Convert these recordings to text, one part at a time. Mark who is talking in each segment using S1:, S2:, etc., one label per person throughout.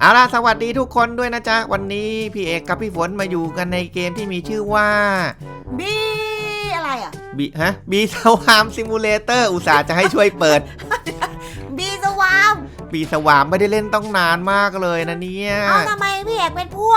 S1: เอาล่ะสวัสดีทุกคนด้วยนะจ๊ะ วันนี้พี่เอกกับพี่ฝนมาอยู่กันในเกมที่มีชื่อว่า
S2: บีอะไรอะ
S1: บีฮะบีสวามซิมูเลเตอร์อุตส่าห์จะให้ช่วยเปิด
S2: บีสวาม
S1: บีสวามไม่ได้เล่นต้องนานมากเลยนะเนี่ย
S2: เอาทำไมพี่เอกเป็นพั่ว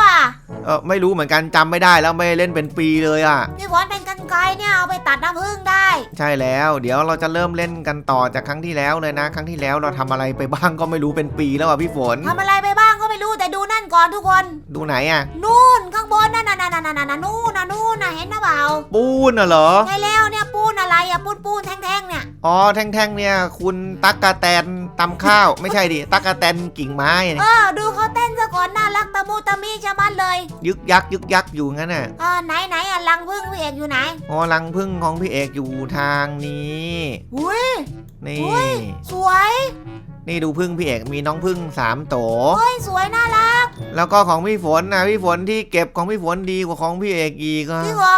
S1: เออไม่รู้เหมือนกันจำไม่ได้แล้วไม่ได้เล่นเป็นปีเลยอะ
S2: พี่ฝนเป็นกันไกรเนี่ยเอาไปตัดน้ำผึ้งได้
S1: ใช่แล้ว เดี๋ยวเราจะเริ่มเล่นกันต่อจากครั้งที่แล้วเลยนะ ครั้งที่แล้วเราทำอะไรไปบ้างก็ไม่รู้เป็นปีแล้วอะพี่ฝน
S2: ทำอะไรไปบ้างก็ไม่ รู้แต่ดูนั่นก่อนทุกคน
S1: ดูไหนอะ
S2: นู่นข้างบนนั่นน่ะน่ะน่ะน่ะน่ะนู่นน่ะนู่นน่ะเห็นนะเปล่า
S1: ปูนน่ะเหรอ
S2: ใช่แล้วเนี่ยปูนอะไรอะปูนปูนแท่งๆเนี่ย
S1: อ๋อแท่งๆเนี่ย คุณตักกะแตนตำข้าว ไม่ใช่ดิตักกะแตนกิ่งไม้เนี่ย
S2: เออดูเขาเต้นซะก่อนน่ารักตะมูตะมีชะมัดเลย
S1: ยึกยักยึกยักอยู่งั้นน่ะ
S2: เออไหนไหนอะรังผึ้งพี่เอกอยู่ไหน
S1: อ๋อรังพึ่งของพี่เอกอยู่ทางนี้
S2: อุ้ย
S1: นี่
S2: อุ๊ยสวย
S1: นี่ดูพึ่งพี่เอกมีน้องพึ่งสามโต
S2: เฮ้ยสวยน่ารัก
S1: แล้วก็ของพี่ฝนนะพี่ฝนที่เก็บของพี่ฝนดีกว่าของพี่เอกอีกอะ
S2: จริงเหรอ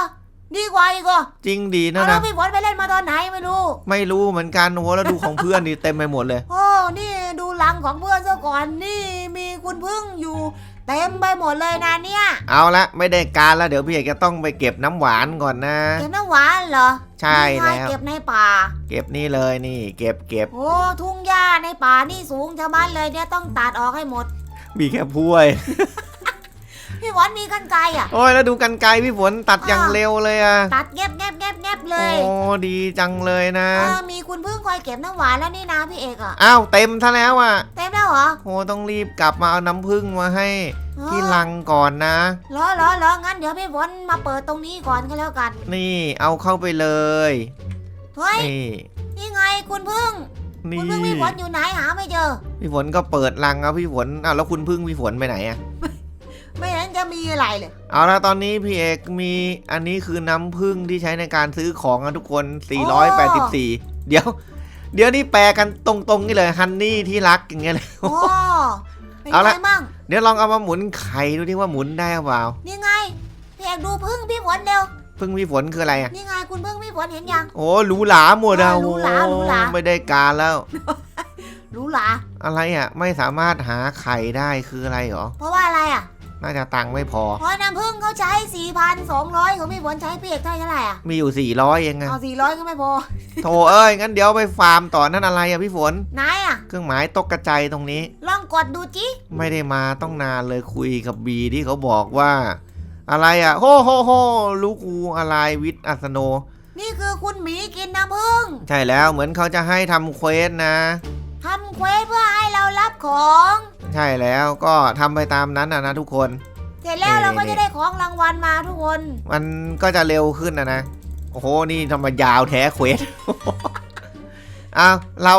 S2: ดีกว่าอีกเหรอ
S1: จริงดี
S2: เอา
S1: นะ
S2: แล้ว
S1: นะ
S2: พี่ฝนไปเล่นมาตอนไหนไม่รู้
S1: ไม่รู้เหมือนกันโอ้โหแล้วดูของเพื่อนนี่เต็มไปหมดเลย
S2: โอ้นี่ดูรังของเพื่อนซะก่อนนี่มีคุณพึ่งอยู่ เต็มไปหมดเลยนะเนี่ย
S1: เอาละไม่ได้การแล้วเดี๋ยวพี่เอกจะต้องไปเก็บน้ำหวานก่อนนะ
S2: เก็บน้ำหวานเหรอ
S1: ใช่
S2: นี่ไง
S1: แล้ว
S2: เก็บในป่า
S1: เก็บนี่เลยนี่ เก็บเก็บ
S2: โอ้ทุ่งหญ้าในป่านี่สูงชะมัดเลยเนี่ยต้องตัดออกให้หมด
S1: มีแค่พวย
S2: พี่ฝนมีกันไกรอะ
S1: โอ้ยแล้วดูกันไกลพี่ฝนตัดอย่าง
S2: อ้าว
S1: เร็วเลยอะ
S2: ตัดแงบแงบแงบแงบเล
S1: โอ้
S2: ย
S1: ดีจังเลยนะ
S2: เออมีคุณพึ่งคอยเก็บน้ำหวานแล้วนี่นะพี่เอกอะ
S1: อ้าวเต็มซะแล้วอะ
S2: เต็มแล้วเหรอ
S1: โอ้ต้องรีบกลับมาเอาน้ำผึ้งมาให้
S2: เออ
S1: ที่ลังก่อนนะ
S2: เหรอเหรอเหรองั้นเดี๋ยวพี่ฝนมาเปิดตรงนี้ก่อนก็แล้วกัน
S1: นี่เอาเข้าไปเลย
S2: เฮ้ย
S1: นี่
S2: นี่ไงคุณพึ่ง
S1: นี่
S2: คุณพึ่งพี่ฝนอยู่ไหนหาไม่เจอ
S1: พี่ฝนก็เปิดลังเอาพี่ฝนอ้าวแล้วคุณพึ่งพี่ฝนไปไหนอะ
S2: ไม่เห็นจะมีอะไรเลย
S1: เอาละตอนนี้พี่เอกมีอันนี้คือน้ำผึ้งที่ใช้ในการซื้อของนะทุกคน 484 เดี๋ยว เดี๋ยวนี่แปลกันตรงๆนี่เลยฮันนี่ที่รักอย่างเงี้ยเลย
S2: โอ้เป็น
S1: เอา
S2: ไง
S1: ละ
S2: มั่ง
S1: เดี๋ยวลองเอามาหมุนไข่ดูดิว่าหมุนได้หรือเปล่า
S2: นี่ไงพี่เอกดูพึ่งพี่ฝนเร็ว
S1: พึ่งพี่ฝนคืออะไรอะ
S2: นี่ไงคุณพึ่งพี่ฝนเห็นยัง
S1: โอ้หรูหราหมดอะ
S2: เออหรูหราหรูหรา
S1: โอ้ไม่ได้การแล้ว
S2: รู้หลา
S1: อะไรอะไม่สามารถหาไข่ได้คืออะไรหรอ
S2: เพราะว่าอะไรอะ
S1: น่าจะตังค์ไม่พอ
S2: เพราะน้ำพึ่งเขาใช้ 4,200ของพี่ฝนใช้พี่เอกเท่าไหร่อะ
S1: มีอยู่ 400เองไง
S2: เอา400 ก็ไม่พอ
S1: โถเอ้ย งั้นเดี๋ยวไปฟาร์มต่อนั่นอะไรอะพี่ฝน
S2: ไหนอะ
S1: เครื่องหมายตกกระจายตรงนี้
S2: ลองกดดูจิ
S1: ไม่ได้มาต้องนานเลยคุยกับบีที่เขาบอกว่า อะไรอะโฮโฮโฮลูกกูอะไรวิทย์อัสโน
S2: นี่คือคุณหมีกินน้ำพึ่ง
S1: ใช่แล้วเหมือนเขาจะให้ทำเควสนะ
S2: ทำเควสเพื่อให้เรารับของ
S1: ใช่แล้วก็ทำไปตามนั้นนะนะทุกคน
S2: เสร็จแล้ว
S1: นี่
S2: เราก็
S1: นี่
S2: จะได้ของรางวัลมาทุกคน
S1: มันก็จะเร็วขึ้นนะนะ โอ้โห นี่ทำไมยาวแท้เควส เอาเรา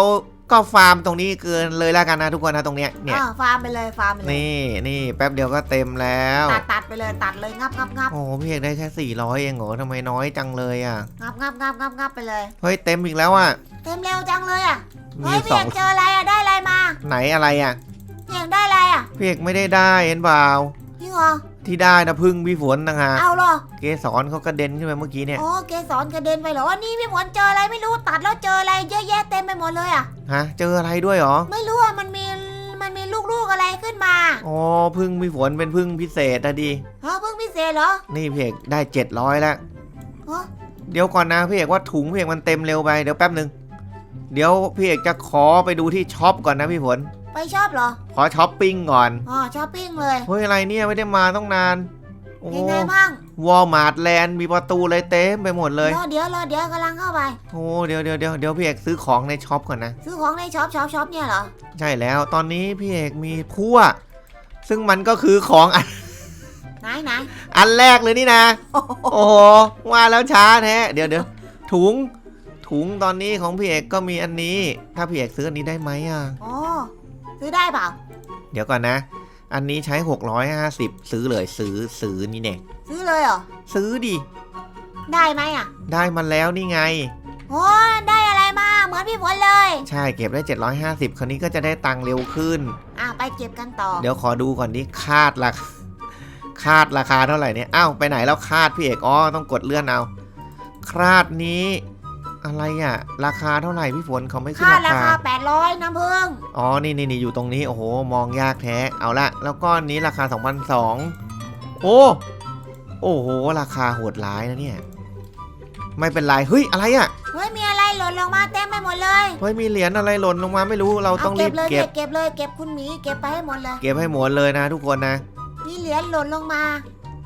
S1: ก็ฟาร์มตรงนี้เกินเลยแล้วกันนะทุกคนนะตรงเนี้ยเนี่ย
S2: อ่าฟาร์มไปเลยฟาร์มไปเลย
S1: นี่นี่แป๊บเดียวก็เต็มแล้ว
S2: ตัดตัดไปเลยตัดเลยงับงับงับ
S1: โอ้โหพี่เอกได้แค่ 400 เองเหรอทำไมน้อยจังเลยอะ
S2: งับงับงับงับงับไปเลย
S1: เฮ้ย เต็มอีกแล้วอะ
S2: เต็มเร็วจังเลยอะ
S1: มี
S2: เฮ้ย
S1: ส
S2: พี่
S1: อ
S2: เองกเจออะไรอะได้อะไรมา
S1: ไหนอะไรอะ
S2: พี่เอกได้อะไรอะ
S1: พี่เอกไม่ได้ได้เห็นเปล่า
S2: จริงเหรอ
S1: ที่ได้นะพึ่งพี่ฝนต่างหาก
S2: เอาเหรอ
S1: เกสรเขากระเด็นขึ้นไปเมื่อกี้เนี่ย
S2: โอ้เกสรกระเด็นไปเหรอว่านี่พี่ฝนเจออะไรไม่รู้ตัดแล้วเจออะไรเยอะแยะเต็มไปหมดเลยอะ
S1: ฮะ เจออะไรด้วยเหรอ
S2: ไม่รู้อะมันมีมันมีลูกๆอะไรขึ้นมา
S1: อ๋อพึ่งพี่ฝนเป็นพึ่งพิเศษนะดิ
S2: เออเพิ่งพิเศษเหรอ
S1: นี่พี่เอกได้ 700 แล้ว
S2: เออ
S1: เดี๋ยวก่อนนะพี่เอกว่าถุงพี่เอกมันเต็มเร็วไปเดี๋ยวแป๊บหนึ่ง เดี๋ยวพี่เอกจะขอไปดูที่ช็อปก่อนนะพี่ฝน
S2: ไปชอบเหรอ
S1: ขอช้อปปิ้งก่อน
S2: อ๋อช้อปปิ้งเลย
S1: เฮ้ยอะไรเนี่ยไม่ได้มาต้องนานโอ้
S2: ยังไงบ้าง
S1: วอลมาร์ทแลนด์มีประตูเลยเต็มไปหมดเลย
S2: รอเดี๋ยวรอเดี๋ยวกำลังเข้าไป
S1: โอ้เดี๋ยวเดี๋ยวเดี๋ยวเดี๋ยวพี่เอกซื้อของในช็อปก่อนนะ
S2: ซื้อของในช็อปช็อปช็อปเนี่ยเหรอ
S1: ใช่แล้วตอนนี้พี่เอกมีพั่วซึ่งมันก็คือของอัน
S2: ไหนไหน
S1: อันแรกเลยนี่นะ
S2: โอ้โห
S1: โอ้โหว่าแล้วช้าแท้เดี๋ยวเดี๋ยวถุง ถุงตอนนี้ของพี่เอกก็มีอันนี้ ถ้าพี่เอกซื้ออันนี้ได้ไหมอะ
S2: อ๋อ ซื้อได้เปล่า
S1: เดี๋ยวก่อนนะ อันนี้ใช้ 650 ซื้อเลยซื้อซื้อนี่เนี่ย
S2: ซื้อเลยเหรอ
S1: ซื้อดิ
S2: ได้ไหมอะ
S1: ได้มาแล้วนี่ไง
S2: โอ้ได้อะไรมา เหมือนพี่ฝนเลย
S1: ใช่เก็บได้ 750 คราวนี้ก็จะได้ตังค์เร็วขึ้น
S2: อะไปเก็บกันต่อ
S1: เดี๋ยวขอดูก่อนดิคาดราคาคาดราคาเท่าไหร่เนี่ย อ้าวไปไหนแล้วคาดพี่เอก อ๋อต้องกดเลื่อนเอาคาดนี้ อะไรอะ ราคาเท่าไหร่พี่ฝนเขาไม่ขึ้น
S2: ค่า
S1: รา
S2: รา
S1: คา
S2: คา 800 น้ำผึ้ง
S1: อ๋อ นี่นี่นี่อยู่ตรงนี้ โอ้โห มองยากแท้ เอาละ แล้วก็อันนี้ราคา 2,002โอ้ โอ้โห ราคาโหดร้ายนะเนี่ย ไม่เป็นไร เฮ้ย อะไรอะ
S2: เฮ้ยมีอะไรหล่นลงมาเต็มไปหมดเลย
S1: เฮ้ย มีเหรียญอะไรหล่นลงมาไม่รู้ เราต้องรีบ
S2: เลย
S1: เก็บ
S2: เก็บเลยเก็บคุณหมีเก็บไปให้หมดเลย
S1: เก็บให้หมดเลยนะทุกคนนะ
S2: มีเหรียญหล่นลงมา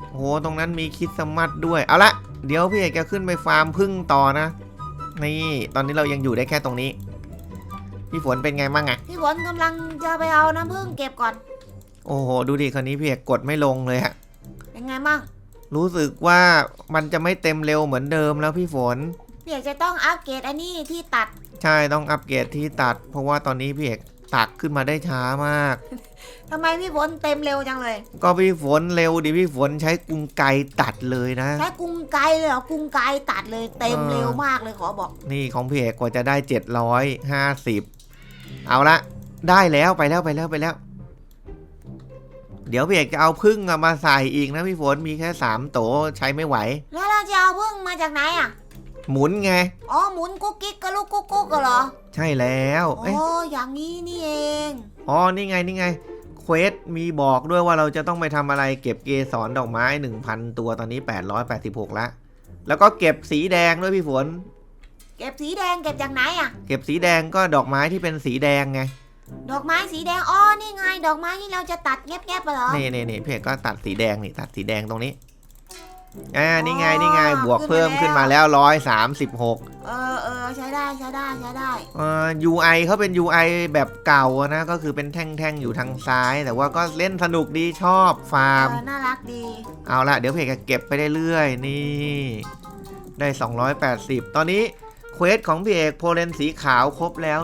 S1: โอ้โห ตรงนั้นมีคริดสต์มัสด้วย เอาละ เดี๋ยวพี่เอกจะขึ้นไปฟาร์มพึ่งต่อนะ นี่ ตอนนี้เรายังอยู่ได้แค่ตรงนี้ พี่ฝนเป็นไงบ้างอะ
S2: พี่ฝนกำลังจะไปเอาน้ำผึ้งเก็บก่อน
S1: โอ้โห ดูดิคนนี้พี่เอกกดไม่ลงเลยอะ
S2: เป็นไงมั่ง
S1: รู้สึกว่ามันจะไม่เต็มเร็วเหมือนเดิมแล้วพี่ฝน
S2: พี่เอกจะต้องอัปเกรดอันนี้ที่ตัด
S1: ใช่ ต้องอัปเกรดที่ตัด เพราะว่าตอนนี้พี่เอก ตักขึ้นมาได้ช้ามาก
S2: ทำไมพี่ฝนเต็มเร็วจังเลย
S1: ก็พี่ฝนเร็วดิพี่ฝนใช้กรุงไกรตัดเลยนะ
S2: ใช้กรุงไกรเลยเหรอกรุงไกรตัดเลยเต็ม
S1: เออ
S2: เร็วมากเลยขอบอก
S1: นี่ของพี่เอกกว่าจะได้ 750 เอาละได้แล้วไปแล้วไปแล้วไปแล้ว เดี๋ยวพี่เอกจะเอาพึ่งอะมาใส่อีกนะพี่ฝนมีแค่สามโตใช้ไม่ไหว
S2: แล้วเราจะเอาพึ่งมาจากไหนอะ
S1: หมุนไง
S2: อ๋อหมุนกุ๊กกิ๊กกะลูกกุ๊กกุ๊กกันเหรอ
S1: ใช่แล้ว
S2: โอ้
S1: เอ๊ะ
S2: อย่างนี้นี่เอง
S1: อ๋อนี่ไงนี่ไงเควสมีบอกด้วยว่าเราจะต้องไปทำอะไรเก็บเกสรดอกไม้ 1,000 ตัวตอนนี้ 886ละแล้วก็เก็บสีแดงด้วยพี่ฝน
S2: เก็บสีแดงเก็บจากไหนอะ
S1: เก็บสีแดงก็ดอกไม้ที่เป็นสีแดงไง
S2: ดอกไม้สีแดงอ๋อนี่ไง ดอกไม้ที่เราจะตัดแงบๆไปเหรอ
S1: นี่นี่นี่พี่เอกก็ตัดสีแดงนี่ตัดสีแดงตรงนี้ อ่านี่ไงนี่ไงบวกเพิ่มขึ้นมาแล้ว136
S2: เออเออใช้ได้ใช้ได้ใช้ได้
S1: เอ่อ UI เขาเป็น UI แบบเก่าอะนะก็คือเป็นแท่งๆอยู่ทางซ้าย แต่ว่าก็เล่นสนุกดีชอบฟา
S2: เอ
S1: ร์ม
S2: อน่ารักดี
S1: เอาละเดี๋ยวเพจจะเก็บไปเรื่อยๆนี่ ได้ 280 ตอนนี้เควสของพี่เอกโพเลนสีขาวครบแล้ว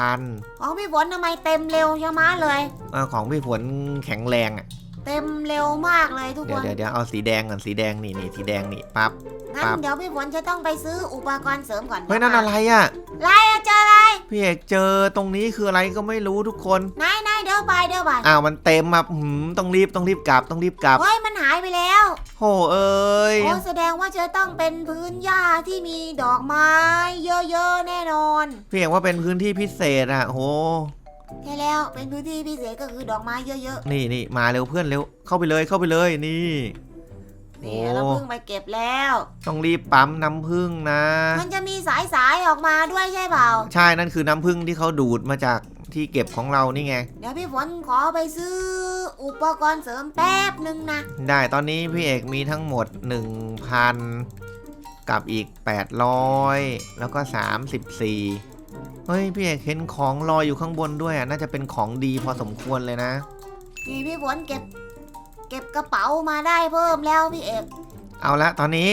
S1: 1,000
S2: ของพี่ฝนทำไมเต็มเร็วชะมัดเลย
S1: อาของพี่ฝนแข็งแรงอะ
S2: เต็มเร็วมากเลยทุก
S1: เดี๋
S2: ค
S1: ยวน เดี๋ยวเดี๋ยวเอาสีแดงก่อนสีแดงนี่นี่สีแดงนี่ปั๊บ
S2: งั้
S1: ครั
S2: น
S1: บ
S2: เดี๋ยวพี่ฝนจะต้องไปซื้ออุปกรณ์เสริมก่อน
S1: เฮ้ยนั่นอะไรอะ
S2: ไรอะเจออะไร
S1: พี่เอกเจอตรงนี้คืออะไรก็ไม่รู้ทุกคน
S2: ไหนไหนเดี๋ยวไปเดี๋ยวไป
S1: อ้าวมันเต็มมาหืมต้องรีบต้องรีบกลับต้องรีบกลับ
S2: เฮ้ยมันหายไปแล้ว
S1: โหเอ้ย
S2: โอ้แสดงว่าจะต้องเป็นพื้นหญ้าที่มีดอกไม้ เยอะๆแน่นอน
S1: พี่เอกว่าเป็นพื้นที่พิเศษอะโห
S2: ใช่แล้วเป็นพื้นที่พิเศษก็คือดอกไม้เยอะ
S1: นี่นี่มาเร็วเพื่อนเร็วเข้าไปเลยเข้าไปเลยนี่
S2: ๆนี่เราเพิ่งไปเก็บแล้ว
S1: ต้องรีบปั๊มน้ำผึ้งนะ
S2: มันจะมีสายสายๆออกมาด้วยใช่เปล่า
S1: ใช่นั่นคือน้ำผึ้งที่เขาดูดมาจากที่เก็บของเรานี่ไง
S2: เดี๋ยวพี่ฝนขอไปซื้ออุปกรณ์เสริมแป๊บหนึ่งนะ
S1: ได้ตอนนี้พี่เอกมีทั้งหมด 1,000 กับอีก 800 แล้วก็ 34 เฮ้ยพี่เอกเห็นของลอยอยู่ข้างบนด้วยอะน่าจะเป็นของดีพอสมควรเลยนะ
S2: นี่พี่ฝนเก็บ เก็บกระเป๋ามาได้เพิ่มแล้วพี่เอก
S1: เอาละตอนนี้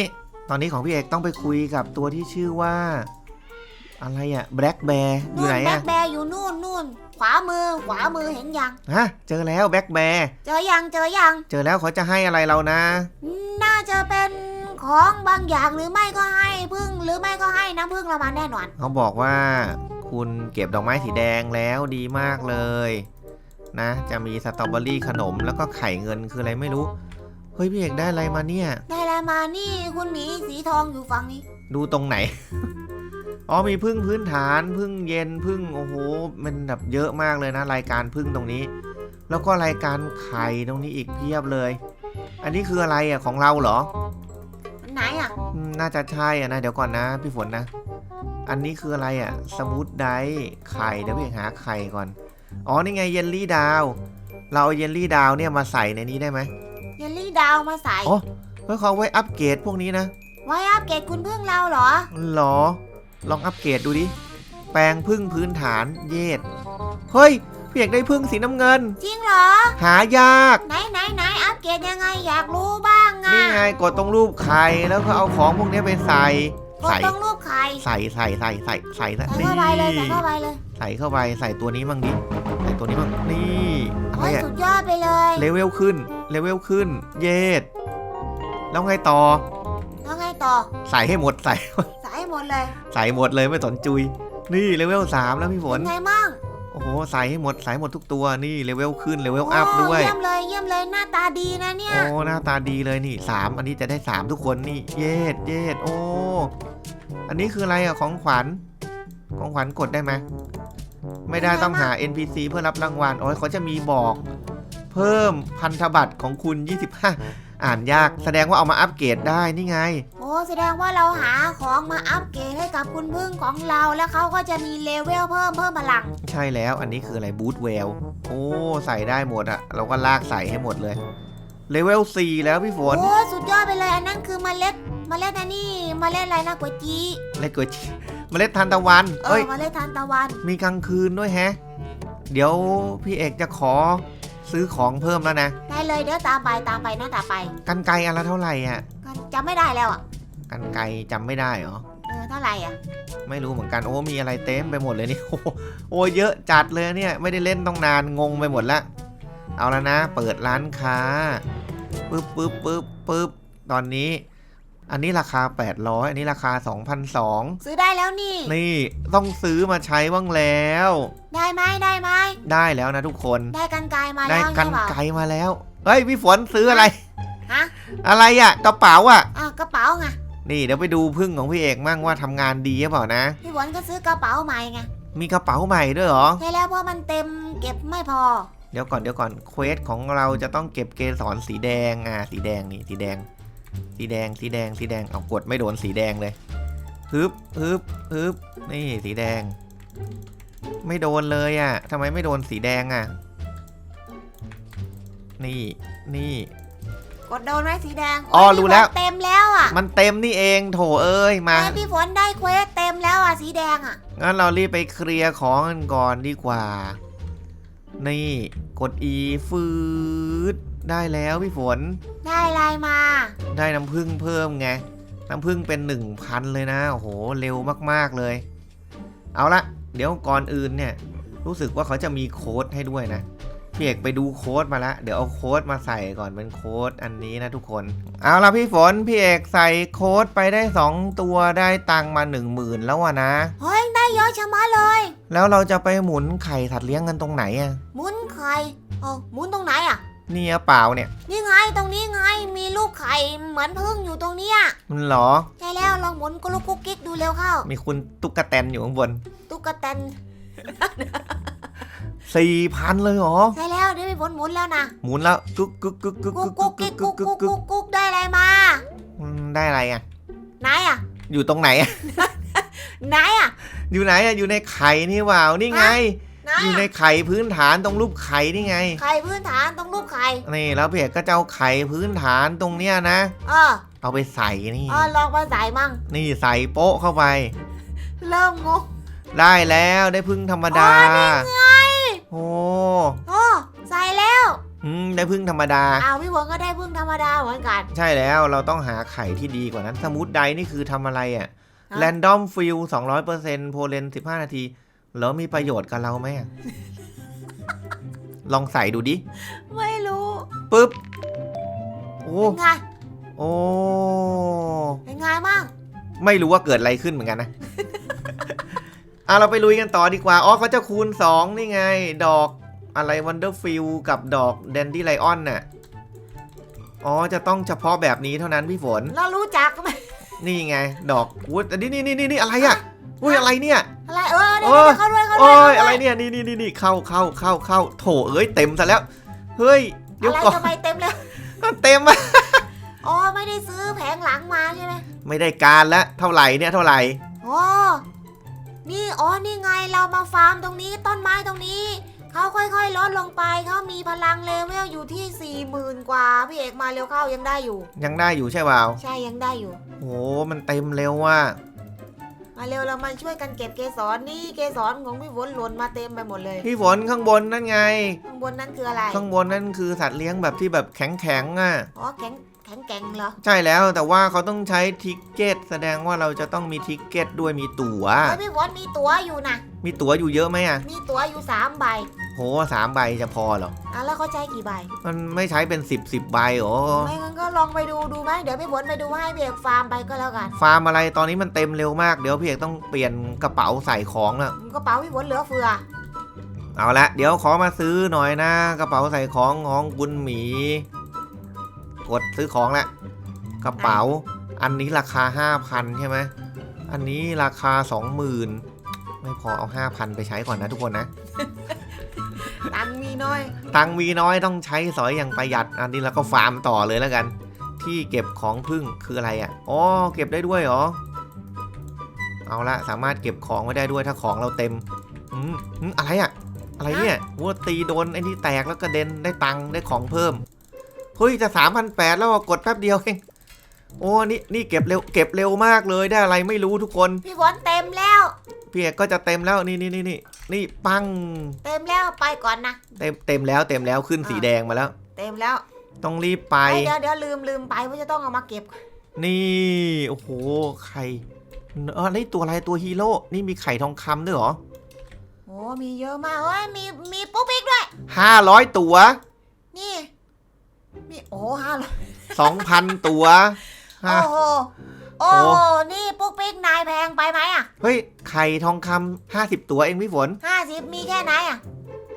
S1: ตอนนี้ของพี่เอกต้องไปคุยกับตัวที่ชื่อว่า อะไรอะ Black Bear อยู่ไหน
S2: แบ็
S1: อะ
S2: คแบร์อยู่นู่นนู่นขวามือขวามือเห็นยัง
S1: ฮะเจอแล้ว Black Bear
S2: เจอยังเจอยัง
S1: เจอแล้วเขาจะให้อะไรเรานะ
S2: น่าจะเป็น ของบางอย่างหรือไม่ก็ให้พึ่งหรือไม่ก็ให้น้ำพึ่งเรามาแน่นอน
S1: เขาบอกว่า คุณเก็บดอกไม้สีแดงแล้วดีมากเลย นะ จะมีสตรอเบอรี่ขนมแล้วก็ไข่เงินคืออะไรไม่รู้ เฮ้ยพี่เอกได้อะไรมาเนี่ย
S2: ได้แล้วมานี่คุณหมีสีทองอยู่ฝั่งนี้
S1: ดูตรงไหน อ๋อมีพึ่งพื้นฐานพึ่งเย็นพึ่งโอ้โหมันแบบเยอะมากเลยนะ รายการพึ่งตรงนี้ แล้วก็รายการไข่ตรงนี้อีกเพียบเลย อันนี้คืออะไรอะของเราเหรอ
S2: อัน ไหนอะ
S1: อืมน่าจะใช่อะนะ เดี๋ยวก่อนนะ พี่ฝนนะ อันนี้คืออะไรอะ สมูทไดไข่เดี๋ยวพี่หาไข่ก่อน อ๋อ นี่ไงเยลลี่ดาว เราเอาเยลลี่ดาวเนี่ยมาใส่ในนี้ได้ไหม
S2: เยลลี่ดาวมาใส่
S1: อ๋อ เพื่อเขาไว้อัปเกรดพวกนี้นะ
S2: ไว้อัปเกรดคุณพึ่งเราเหรอ
S1: หรอ ลองอัปเกรดดูดิ แปลงพึ่งพื้นฐานเยดเฮ้ย พี่อยากได้พึ่งสีน้ำเงิน
S2: จริงเหรอ
S1: หายาก
S2: ไหนไหนไหนอัปเกรดยังไงอยากรู้บ้างอะ
S1: นี่ไงกดตรงรูปไข่แล้วก็เอาของพวกนี้ไปใส่
S2: กด
S1: ใส่
S2: ตรงรูปไข่
S1: ใส่ใส่ใส่ใส่ใส่ใส่
S2: ใส่
S1: นี่
S2: เข้าไปเลยใส่เข้าไปเลย
S1: ใส่เข้าไปใส่ตัวนี้บ้างดิใส่ตัวนี้บ้างนี่อะไร
S2: โอ้ย
S1: อะ
S2: สุดยอดไปเลย
S1: เลเวลขึ้นเลเวลขึ้น เยดแล้วไงต่อ
S2: แล้วไงต่อ
S1: ใส่ให้หมดใส่
S2: ใส่ให้หมดเลย
S1: ใส่หมดเลยไม่สนจุย นี่เลเวลสามแล้วพี่ฝน
S2: เป็นไงมั่ง
S1: โอ้โห ใส่ให้หมดใส่หมดทุกตัวนี่เลเวลขึ้นเลเวลอัพ
S2: โด้
S1: วย
S2: เยี่ยมเลยเยี่ยมเลยหน้าตาดีนะเนี่ย
S1: โอ้หน้าตาดีเลยนี่สามอันนี้จะได้สามทุกคนนี่เยดเยดโอ้ อันนี้คืออะไรอะของขวัญ ของขวัญกดได้ไหมไม่ได้ต้องหา NPC เพื่อรับรางวัลโอ้ยเขาจะมีบอก เพิ่มพันธบัตรของคุณ 25 อ่านยากแสดงว่าเอามาอัปเกรดได้นี่ไง
S2: โอ้ แสดงว่าเราหาของมาอัปเกรดให้กับคุณพึ่งของเราแล้วเขาก็จะมีเลเวลเพิ่มเพิ่มพลัง
S1: ใช่แล้วอันนี้คืออะไรบูทเวลโอ้ใส่ได้หมดอะเราก็ลากใส่ให้หมดเลยเลเวล4แล้วพี่ฝน
S2: โอ้สุดยอดไปเลยอันนั้นคือเมล็ดเมล็ดอันนี้เมล็ดอะไรนะก๋วยจี
S1: เล็ดกวยเมล็ดทานตะวัน
S2: เอ
S1: เอ้
S2: อยเมล็ดทานตะวัน
S1: มีกลางคืนด้วยแฮะ เดี๋ยวพี่เอกจะขอซื้อของเพิ่มแล้วนะ
S2: ได้เลยเดี๋ยวตามไปตามไปนะตามไป
S1: กันไกรอันละเท่าไหร่อะ
S2: กันจำไม่ได้แล้วอะ
S1: กันไกรจำไม่ได้เหรอ
S2: เออเท่าไหร่อะ
S1: ไม่รู้เหมือนกันโอ้มีอะไรเต็มไปหมดเลยนี่ โอ้โหโอ้เยอะจัดเลยเนี่ยไม่ได้เล่นต้องนานงงไปหมดละเอาแล้วนะ เปิดร้านค้าปึ๊บปึ๊บปึ๊บปึ๊บตอนนี้ อันนี้ราคา 800 อันนี้ราคา 2,200
S2: ซื้อได้แล้วนี่
S1: นี่ต้องซื้อมาใช้บ้างแล้ว
S2: ได้ไหมได้ไหม
S1: ได้แล้วนะทุกคน
S2: ได้กันไกลมา
S1: ได้
S2: แล้ว
S1: กั
S2: ใช่
S1: น
S2: เปล่า
S1: ไกรมาแล้ว เฮ้ยพี่ฝนซื้ออะไร
S2: ฮะ
S1: อะไรอะกระเป๋าอะ
S2: อะกระเป๋าไง
S1: นี่เดี๋ยวไปดูพึ่งของพี่เอกมั่งว่าทำงานดีหรือเปล่านะ
S2: พี่หวนก็ซื้อกระเป๋าใหม่ไง
S1: มีกระเป๋าใหม่ด้วยเหรอ
S2: ใช่แล้วเพราะมันเต็มเก็บไม่พอ
S1: เดี๋ยวก่อนเดี๋ยวก่อนเควสของเราจะต้องเก็บเกสรสีแดงอ่าสีแดงนี่สีแดง สีแดงสีแดงสีแดงเอากดไม่โดนสีแดงเลยฮึบฮึบฮึบนี่สีแดง ไม่โดนเลยอะทำไมไม่โดนสีแดงอะ นี่นี่
S2: ก ดโดนไหมสีแดง
S1: อ๋อ
S2: โย
S1: รู้แล้ว
S2: พี่ฝนเต็มแล้วอะ
S1: มันเต็มนี่เองโถเอ้ยมา
S2: แม่พี่ฝนได้เควสเต็มแล้วอะสีแดงอะ
S1: งั้นเรารีบไปเคลียร์ของกันก่อนดีกว่า นี่กด E ฟืดได้แล้วพี่ฝน
S2: ได้ลายมา
S1: ได้น้ำผึ้งเพิ่มไงน้ำผึ้งเป็น 1,000 เลยนะโอ้โหเร็วมากๆเลย เอาละเดี๋ยวก่อนอื่นเนี่ย รู้สึกว่าเขาจะมีโค้ดให้ด้วยนะ พี่เอกไปดูโค้ดมาแล้วเดี๋ยวเอาโค้ดมาใส่ก่อนเป็นโค้ดอันนี้นะทุกคน เอาละพี่ฝนพี่เอกใส่โค้ดไปได้ 2 ตัวได้ตังค์มา10,000แล้วอะนะ
S2: เฮ้ยได้เยอะชะมัดเลย
S1: แล้วเราจะไปหมุนไข่สัตว์เลี้ยงกันตรงไหนอะ
S2: หมุนไข่เออหมุนตรงไหนอะ
S1: นี่อะเปล่าเนี่ย
S2: นี่ไงตรงนี้ไงมีลูกไข่เหมือนพึ่งอยู่ตรงเนี้ย
S1: มันเหรอ
S2: ใช่แล้วลองหมุนกุลุกกุ๊กกิ๊กดูเร็วเข้า
S1: มีคุณตุ๊กแตนอยู่ข้างบน
S2: ตุ๊กแตน
S1: 4,000เลยเหรอ
S2: ใช่แล้วเดี๋ยวพี่ฝนหมุนแล้วนะ
S1: หมุนแล้วกึกกึกกึกกึก
S2: กุ๊ก
S1: กึ
S2: กุ๊
S1: ก
S2: ก
S1: กึ
S2: กิ๊
S1: ก
S2: ก
S1: กึ
S2: กุ๊
S1: ก
S2: ก
S1: กึ
S2: กุ๊
S1: ก
S2: ก
S1: กึ
S2: กุ๊
S1: ก
S2: กกุ๊กได้อะไรมา
S1: อืมได้อะไรอะ
S2: ไหนอะ
S1: อยู่ตรงไหนอะ
S2: ไหนอะ
S1: อยู่ไหนอะอยู่ในไข่นี่เปล่านี่ไง
S2: ไหน
S1: อยู่ใน
S2: อะ
S1: ไข่พื้นฐานตรงรูปไข่นี่ไง
S2: ไข่พื้นฐานตรงรูปไข่
S1: นี่แล้วเพจก็จะเอาไข่พื้นฐานตรงเนี้ยนะ
S2: เออ
S1: เอาไปใส่นี่
S2: เออลองมาใส่มั่ง
S1: นี่ใส่โป๊ะเข้าไป
S2: เริ่มงง
S1: ได้แล้วได้พึ่งธรรมดา
S2: อ๋อนี่ไง
S1: โอ้
S2: โอ้ใส่แล้ว
S1: อืมได้พึ่งธรรมดา
S2: อ้าวพี่ฝนก็ได้พึ่งธรรมดาเหมือนกัน
S1: ใช่แล้วเราต้องหาไข่ที่ดีกว่านั้น สมูทไดนี่คือทำอะไรอะ
S2: ฮะ
S1: แรนดอมฟิล200%โพเลน15นาที แล้วมีประโยชน์กับเราไหมอะลองใส่ดูดิ
S2: ไม่รู้
S1: ปึ๊บ โอ้
S2: เป็นไง
S1: โอ้
S2: เป็นไงมั่ง
S1: ไม่รู้ว่าเกิดอะไรขึ้นเหมือนกันนะ อะเราไปลุยกันต่อดีกว่า อ๋อเขาจะคูณ 2 นี่ไง ดอกอะไรวันเดอร์ฟิลกับดอกแดนดี้ไลออนน่ะ อ๋อ จะต้องเฉพาะแบบนี้เท่านั้นพี่ฝน
S2: เรารู้จักไหม
S1: นี่ไง ดอกวุ้ยนี่นี่นี่นี่นี่อะไรอะอุ้ยอะไรเนี่ย
S2: อะไรเออเดี๋ยว
S1: โอ้ย
S2: เดี๋ยวเข้าด้วยเข้าด้
S1: โอ้
S2: วย
S1: ยอะไรเนี่ยนี่นี่นี่นี่เข้าเข้าเข้าเข้าโถเอ้ยเต็มซะแล้ว เฮ้ยเดี๋ยว
S2: อะไร
S1: ก่อน
S2: ทำไมเต็มเลย
S1: เต็มอะ
S2: อ๋อไม่ได้ซื้อแผงหลังมาใช่ไหม
S1: ไม่ได้การแล้วเท่าไหร่เนี่ยเท่าไหร่
S2: อ๋อนี่ อ๋อนี่ไงเรามาฟาร์มตรงนี้ต้นไม้ตรงนี้ เขาค่อยๆ ลดลงไปเขามีพลังเลเวลอยู่ที่สี่หมื่นกว่า พี่เอกมาเร็วเข้ายังได้อยู่
S1: ยังได้อยู่ใช่เปล่า
S2: ใช่ยังได้อยู่
S1: โหมันเต็มเร็วว่ะ
S2: มาเร็วเรามาช่วยกันเก็บเกสรนี่เกสรของพี่ฝนหล่นมาเต็มไปหมดเลย
S1: พี่ฝนข้างบนนั่นไง
S2: ข้างบนนั่นคืออะไร
S1: ข้างบนนั่นคือสัตว์เลี้ยงแบบที่แบบแข็งแข็งๆอะ
S2: อ๋อแข็ง แข็งแกร่งเหรอ
S1: ใช่แล้วแต่ว่าเขาต้องใช้ทิกเก็ตแสดงว่าเราจะต้องมีทิกเก็ตด้วยมีตั๋ว
S2: เฮ้ยพี่ฝนมีตั๋วอยู่นะ
S1: มีตั๋วอยู่เยอะไหมอะ
S2: มีตั๋วอยู่สามใบ
S1: โหสามใบจะพอเหรอ
S2: อะแล้วเขาใช้กี่ใบ
S1: มันไม่ใช้เป็นสิบสิบใบเหรอ
S2: ไม่งั้นก็ลองไปดูดูไหมเดี๋ยวพี่ฝนไปดูให้พี่เอกฟาร์มไปก็แล้วกัน
S1: ฟาร์มอะไรตอนนี้มันเต็มเร็วมากเดี๋ยวพี่เอกต้องเปลี่ยนกระเป๋าใส่ของแล้ว
S2: กระเป๋าพี่ฝนเหลือเฟือ
S1: เอาละเดี๋ยวขอมาซื้อหน่อยนะ กระเป๋าใส่ของของคุณหมี กดซื้อของละกระเป๋า อันนี้ราคา 5,000 ใช่ไหมอันนี้ราคา 20,000 ไม่พอเอา 5,000 ไปใช้ก่อนนะทุกคนนะ
S2: ตังค์มีน้อย
S1: ตังค์มีน้อยต้องใช้สอยอย่างประหยัด อันนี้เราก็ฟาร์มต่อเลยแล้วกัน ที่เก็บของพึ่งคืออะไรอะ่ะอ๋อเก็บได้ด้วยเหรอเอาละสามารถเก็บของไว้ได้ด้วยถ้าของเราเต็มอืมอืมอะไรอะ่ะ อะไรเนี่ยวัวตีโดนไอ้นี่แตกแล้วกระเด็นได้ตังค์ได้ของเพิ่ม เฮ้ยจะสามพันแปดแล้วอะกดแป๊บเดียวเองโอ้นี่นี่เก็บเร็วเก็บเร็วมากเลยได้อะไรไม่รู้ทุกคน
S2: พี่ฝนเต็มแล้ว
S1: พี่เอกก็จะเต็มแล้วนี่นี่นี่นี่นี่ปัง
S2: เต็มแล้วไปก่อนนะ
S1: เต็มเต็มแล้วเต็มแล้วขึ้นสีแดงมาแล้ว
S2: เต็มแล้ว
S1: ต้องรีบไป
S2: เอ้ยเดี๋ยวเดี๋ยวลืมลืมไปว่าจะต้องเอามาเก็บ
S1: นี่โอ้โหไข่เออนี่ตัวอะไรตัวฮีโร่นี่มีไข่ทองคำด้วยเหรอ
S2: โอ้มีเยอะมากเฮ้ยมีมีปุ๊กปิ๊กด้วย
S1: ห้าร้อยตัว
S2: นี่ มีโอ้ห้าร้อย
S1: สองพันตัวฮะ
S2: โอ้โห โอ้โหนี่ปุ๊กปิ๊กนายแพงไปไหมอะ
S1: เฮ้ย ไข่ทองคำห้าสิบตัวเองพี่ฝน
S2: ห้าสิบมีแค่ไหนอะ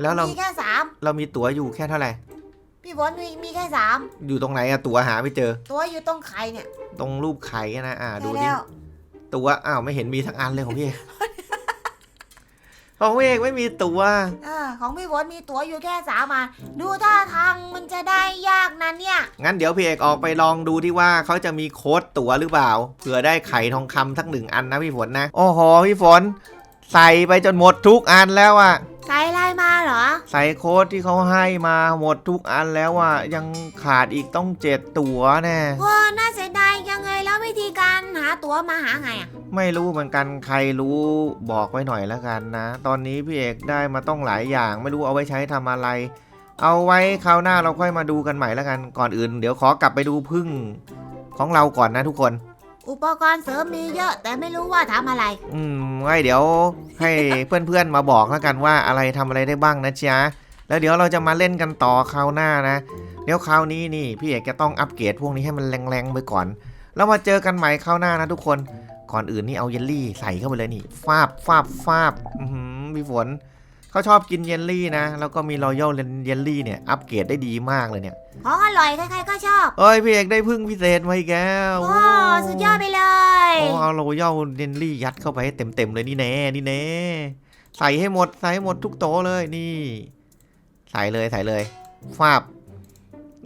S1: แล้วเรา
S2: มีแค่สาม
S1: เรามีตั๋วอยู่แค่เท่าไหร่
S2: พี่ฝนมีมีแค่สาม
S1: อยู่ตรงไหนอะตั๋วหาไม่เจอ
S2: ตัวอยู่ตรงไข่เนี่ย
S1: ตรงรูปไข่อะนะ อ่า ดู
S2: ใช่
S1: ดิ
S2: แล้ว
S1: ตั๋วอ้าวไม่เห็นมีทั้งอันเลยของพี่เอก ของพี่เอกไม่มีตั๋ว
S2: เออ ของพี่ฝนมีตัวอยู่แค่สามอันดูท่าทางมันจะได้ยากนะเนี่ย
S1: งั้นเดี๋ยวพี่เอกออกไปลองดูที่ว่าเขาจะมีโค้ดตั๋วหรือเปล่าเผื่อได้ไข่ทองคำสักหนึ่งอันนะพี่ฝนนะโอ้โหพี่ฝน ใส่ไปจนหมดทุกอันแล้วอะ
S2: ใส่ลายมาเหรอ
S1: ใส่โค้ดที่เขาให้มาหมดทุกอันแล้วอะยังขาดอีกต้องเจ็ดตั๋วแน่
S2: ว้าน่าเสีย ธีการหาตั๋วมาหาไงอะ
S1: ไม่รู้เหมือนกันใครรู้บอกไว้หน่อยแล้วกันนะ ตอนนี้พี่เอกได้มาต้องหลายอย่าง ไม่รู้เอาไว้ใช้ทำอะไร เอาไว้คราวหน้าเราค่อยมาดูกันใหม่แล้วกันก่อนอื่น เดี๋ยวขอกลับไปดูพึ่งของเราก่อนนะทุกคน
S2: อุปกรณ์เสริมมีเยอะ แต่ไม่รู้ว่าทำอะไร
S1: อืมไว้เดี๋ยวให้เพื่อนๆมาบอกแล้วกันว่าอะไรทำอะไรได้บ้างนะจ๊ะแล้วเดี๋ยวเราจะมาเล่นกันต่อคราวหน้านะ เดี๋ยวคราวนี้นี่พี่เอกจะต้องอัปเกรดพวกนี้ให้มันแรงๆไปก่อน แล้วมาเจอกันใหม่คราวหน้านะทุกคน ก่อนอื่นนี่เอาเยลลี่ใส่เข้าไปเลยนี่ ฟาบฟาบฟาบอือหือพี่ฝนเขาชอบกินเยลลี่นะ แล้วก็มีรอยัลเยลลี่เนี่ย อัปเกรดได้ดีมากเลยเนี่ย
S2: ของอร่อยใครๆก็ชอบ
S1: เอ้ยพี่เอกได้พึ่งพิเศษมาอีกแล้ว
S2: โอ้สุดยอดไปเลย
S1: โอ้เอารอยัลเยลลี่ยัดเข้าไปให้เต็มๆเลยนี่แน่นี่แน่ใส่ให้หมดใส่ให้หมดทุกโต๊ะเลยนี่ ใส่เลยใส่เลยฟาบ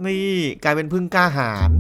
S1: นี่กลายเป็นพึ่งกล้าหาญ